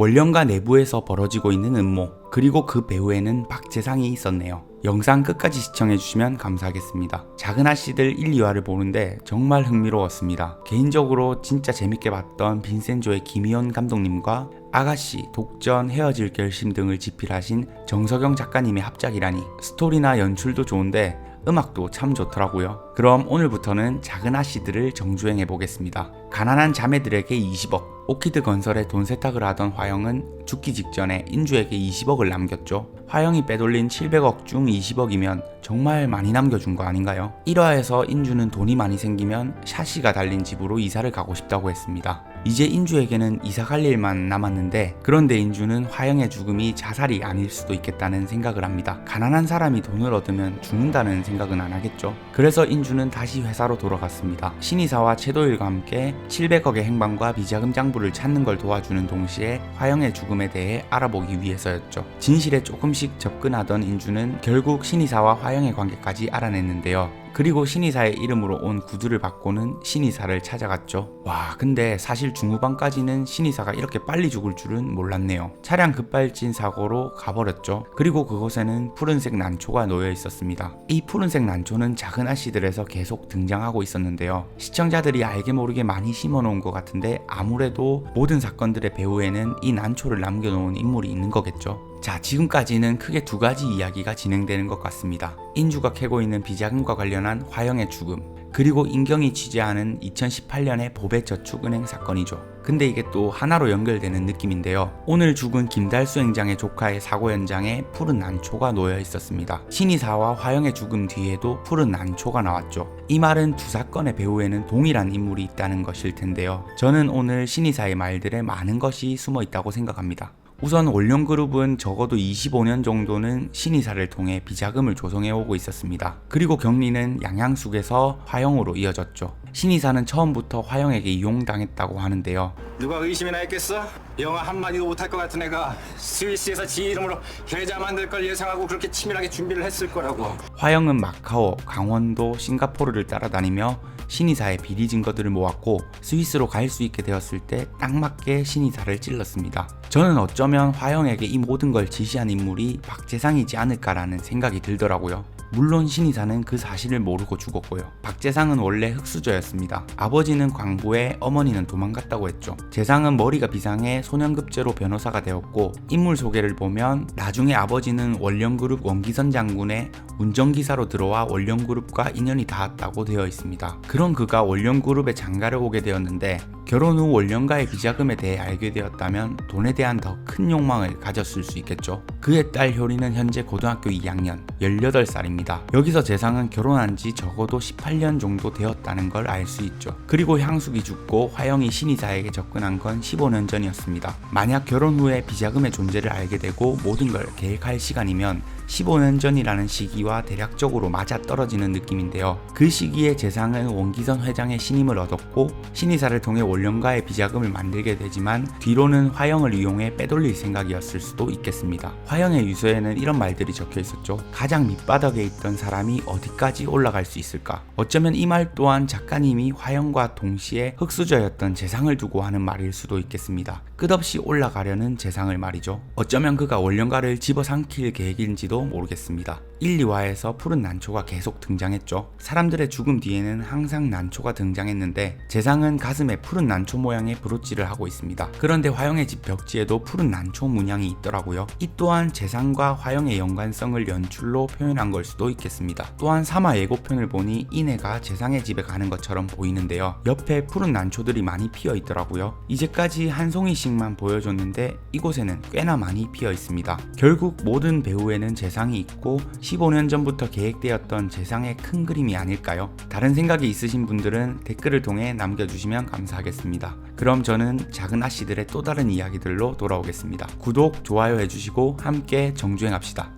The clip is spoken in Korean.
원령가 내부에서 벌어지고 있는 음모, 그리고 그 배후에는 박재상이 있었네요. 영상 끝까지 시청해주시면 감사하겠습니다. 작은 아씨들 1, 2화를 보는데 정말 흥미로웠습니다. 개인적으로 진짜 재밌게 봤던 빈센조의 김희원 감독님과 아가씨, 독전, 헤어질 결심 등을 집필하신 정석영 작가님의 합작이라니 스토리나 연출도 좋은데 음악도 참 좋더라고요. 그럼 오늘부터는 작은 아씨들을 정주행해 보겠습니다. 가난한 자매들에게 20억, 오키드 건설에 돈 세탁을 하던 화영은 죽기 직전에 인주에게 20억을 남겼죠. 화영이 빼돌린 700억 중 20억이면 정말 많이 남겨준 거 아닌가요? 1화에서 인주는 돈이 많이 생기면 샤시가 달린 집으로 이사를 가고 싶다고 했습니다. 이제 인주에게는 이사 갈 일만 남았는데 그런데 인주는 화영의 죽음이 자살이 아닐 수도 있겠다는 생각을 합니다. 가난한 사람이 돈을 얻으면 죽는다는 생각은 안 하겠죠. 그래서 인주는 다시 회사로 돌아갔습니다. 신이사와 채도일과 함께 700억의 행방과 비자금 장부를 찾는 걸 도와주는 동시에 화영의 죽음에 대해 알아보기 위해서였죠. 진실에 조금씩 접근하던 인주는 결국 신이사와 화영의 관계까지 알아냈는데요. 그리고 신이사의 이름으로 온 구두를 받고는 신이사를 찾아갔죠. 와, 근데 사실 중후반까지는 신이사가 이렇게 빨리 죽을 줄은 몰랐네요. 차량 급발진 사고로 가버렸죠. 그리고 그곳에는 푸른색 난초가 놓여 있었습니다. 이 푸른색 난초는 작은 아씨들에서 계속 등장하고 있었는데요. 시청자들이 알게 모르게 많이 심어 놓은 것 같은데 아무래도 모든 사건들의 배후에는 이 난초를 남겨놓은 인물이 있는 거겠죠. 자, 지금까지는 크게 두 가지 이야기가 진행되는 것 같습니다. 인주가 캐고 있는 비자금과 관련한 화영의 죽음, 그리고 인경이 취재하는 2018년의 보배저축은행 사건이죠. 근데 이게 또 하나로 연결되는 느낌인데요. 오늘 죽은 김달수 행장의 조카의 사고 현장에 푸른 난초가 놓여 있었습니다. 신이사와 화영의 죽음 뒤에도 푸른 난초가 나왔죠. 이 말은 두 사건의 배후에는 동일한 인물이 있다는 것일 텐데요. 저는 오늘 신이사의 말들에 많은 것이 숨어 있다고 생각합니다. 우선 원룡그룹은 적어도 25년 정도는 신이사를 통해 비자금을 조성해 오고 있었습니다. 그리고 경리는 양양숙에서 화영으로 이어졌죠. 신이사는 처음부터 화영에게 이용당했다고 하는데요. 누가 의심이나 했겠어? 영어 한마디도 못할 것 같은 애가 스위스에서 지 이름으로 계좌 만들 걸 예상하고 그렇게 치밀하게 준비를 했을 거라고 화영은 마카오, 강원도, 싱가포르를 따라다니며 신이사의 비리 증거들을 모았고 스위스로 갈 수 있게 되었을 때 딱 맞게 신이사를 찔렀습니다. 저는 어쩌면 화영에게 이 모든 걸 지시한 인물이 박재상이지 않을까라는 생각이 들더라고요. 물론 신이사는 그 사실을 모르고 죽었고요. 박재상은 원래 흑수저였습니다. 아버지는 광부에 어머니는 도망갔다고 했죠. 재상은 머리가 비상해 소년급제로 변호사가 되었고 인물 소개를 보면 나중에 아버지는 원령그룹 원기선 장군의 운전기사로 들어와 원령그룹과 인연이 닿았다고 되어 있습니다. 그런 그가 원령그룹에 장가를 오게 되었는데 결혼 후 원령가의 비자금에 대해 알게 되었다면 돈에 대한 더 큰 욕망을 가졌을 수 있겠죠. 그의 딸 효리는 현재 고등학교 2학년 18살입니다. 여기서 재상은 결혼한 지 적어도 18년 정도 되었다는 걸 알 수 있죠. 그리고 향숙이 죽고 화영이 신이사에게 접근한 건 15년 전이었습니다. 만약 결혼 후에 비자금의 존재를 알게 되고 모든 걸 계획할 시간이면 15년 전이라는 시기와 대략적으로 맞아 떨어지는 느낌인데요. 그 시기에 재상은 원기선 회장의 신임을 얻었고 신이사를 통해 원령가의 비자금을 만들게 되지만 뒤로는 화영을 이용해 빼돌릴 생각이었을 수도 있겠습니다. 화영의 유서에는 이런 말들이 적혀 있었죠. 가장 밑바닥에 있던 사람이 어디까지 올라갈 수 있을까? 어쩌면 이 말 또한 작가님이 화영과 동시에 흑수저였던 재상을 두고 하는 말일 수도 있겠습니다. 끝없이 올라가려는 재상을 말이죠. 어쩌면 그가 원령가를 집어삼킬 계획인지도 모르겠습니다. 1, 2화 에서 푸른 난초가 계속 등장했죠. 사람들의 죽음 뒤에는 항상 난초가 등장했는데 재상은 가슴에 푸른 난초 모양의 브로치를 하고 있습니다. 그런데 화영의 집 벽지에도 푸른 난초 문양이 있더라고요. 이 또한 재상과 화영의 연관성을 연출로 표현한 걸 수도 있겠습니다. 또한 3화 예고편을 보니 이내가 재상의 집에 가는 것처럼 보이는데요. 옆에 푸른 난초들이 많이 피어 있더라고요. 이제까지 한 송이씩만 보여줬는데 이곳에는 꽤나 많이 피어 있습니다. 결국 모든 배우에는 재상이 있고 15년 전부터 계획되었던 재상의 큰 그림이 아닐까요? 다른 생각이 있으신 분들은 댓글을 통해 남겨주시면 감사하겠습니다. 그럼 저는 작은 아씨들의 또 다른 이야기들로 돌아오겠습니다. 구독, 좋아요 해주시고 함께 정주행합시다.